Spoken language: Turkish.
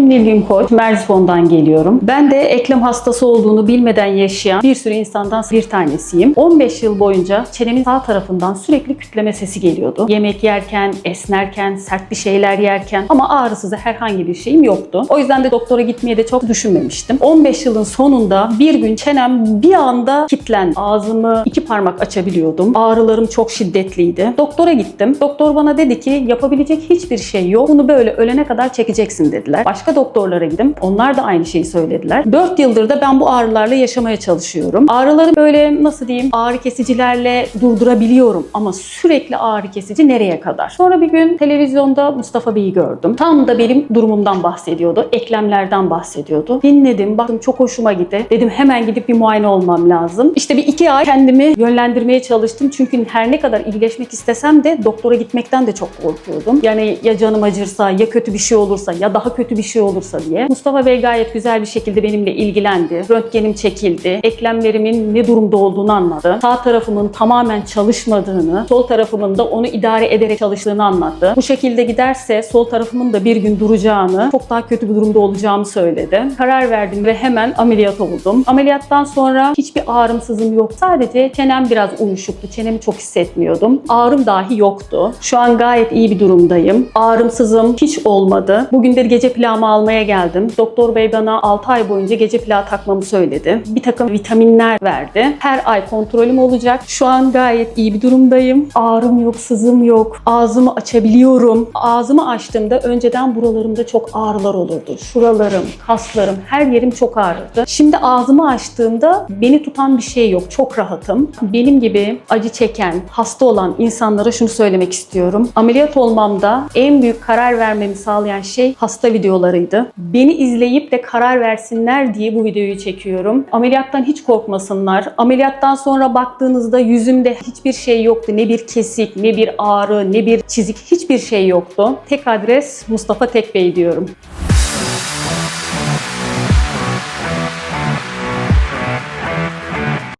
Nilgün Koç, Merzifon'dan geliyorum. Ben de eklem hastası olduğunu bilmeden yaşayan bir sürü insandan bir tanesiyim. 15 yıl boyunca çenemin sağ tarafından sürekli kütleme sesi geliyordu. Yemek yerken, esnerken, sert bir şeyler yerken ama ağrısız herhangi bir şeyim yoktu. O yüzden de doktora gitmeye de çok düşünmemiştim. 15 yılın sonunda bir gün çenem bir anda kilitlendi. Ağzımı iki parmak açabiliyordum. Ağrılarım çok şiddetliydi. Doktora gittim. Doktor bana dedi ki yapabilecek hiçbir şey yok. Bunu böyle ölene kadar çekeceksin dediler. Başka doktorlara gittim. Onlar da aynı şeyi söylediler. 4 yıldır da ben bu ağrılarla yaşamaya çalışıyorum. Ağrıları böyle nasıl diyeyim ağrı kesicilerle durdurabiliyorum ama sürekli ağrı kesici nereye kadar? Sonra bir gün televizyonda Mustafa Bey'i gördüm. Tam da benim durumumdan bahsediyordu. Eklemlerden bahsediyordu. Dinledim. Baktım çok hoşuma gitti. Dedim hemen gidip bir muayene olmam lazım. İşte bir iki ay kendimi yönlendirmeye çalıştım. Çünkü her ne kadar iyileşmek istesem de doktora gitmekten de çok korkuyordum. Yani ya canım acırsa, ya kötü bir şey olursa, ya daha kötü bir şey olursa diye. Mustafa Bey gayet güzel bir şekilde benimle ilgilendi. Röntgenim çekildi. Eklemlerimin ne durumda olduğunu anlattı. Sağ tarafımın tamamen çalışmadığını, sol tarafımın da onu idare ederek çalıştığını anlattı. Bu şekilde giderse sol tarafımın da bir gün duracağını, çok daha kötü bir durumda olacağımı söyledi. Karar verdim ve hemen ameliyat oldum. Ameliyattan sonra hiçbir ağrımsızım yok. Sadece çenem biraz uyuşuktu. Çenemi çok hissetmiyordum. Ağrım dahi yoktu. Şu an gayet iyi bir durumdayım. Ağrımsızım hiç olmadı. Bugün de gece plağımı almaya geldim. Doktor bey bana 6 ay boyunca gece plağı takmamı söyledi. Bir takım vitaminler verdi. Her ay kontrolüm olacak. Şu an gayet iyi bir durumdayım. Ağrım yok, sızım yok. Ağzımı açabiliyorum. Ağzımı açtığımda önceden buralarımda çok ağrılar olurdu. Şuralarım, kaslarım, her yerim çok ağrırdı. Şimdi ağzımı açtığımda beni tutan bir şey yok. Çok rahatım. Benim gibi acı çeken, hasta olan insanlara şunu söylemek istiyorum. Ameliyat olmamda en büyük karar vermemi sağlayan şey hasta videolarıydı. Beni izleyip de karar versinler diye bu videoyu çekiyorum. Ameliyattan hiç korkmasınlar. Ameliyattan sonra baktığınızda yüzümde hiçbir şey yoktu. Ne bir kesik, ne bir ağrı, ne bir çizik hiçbir şey yoktu. Tek adres Mustafa Tekbey diyorum.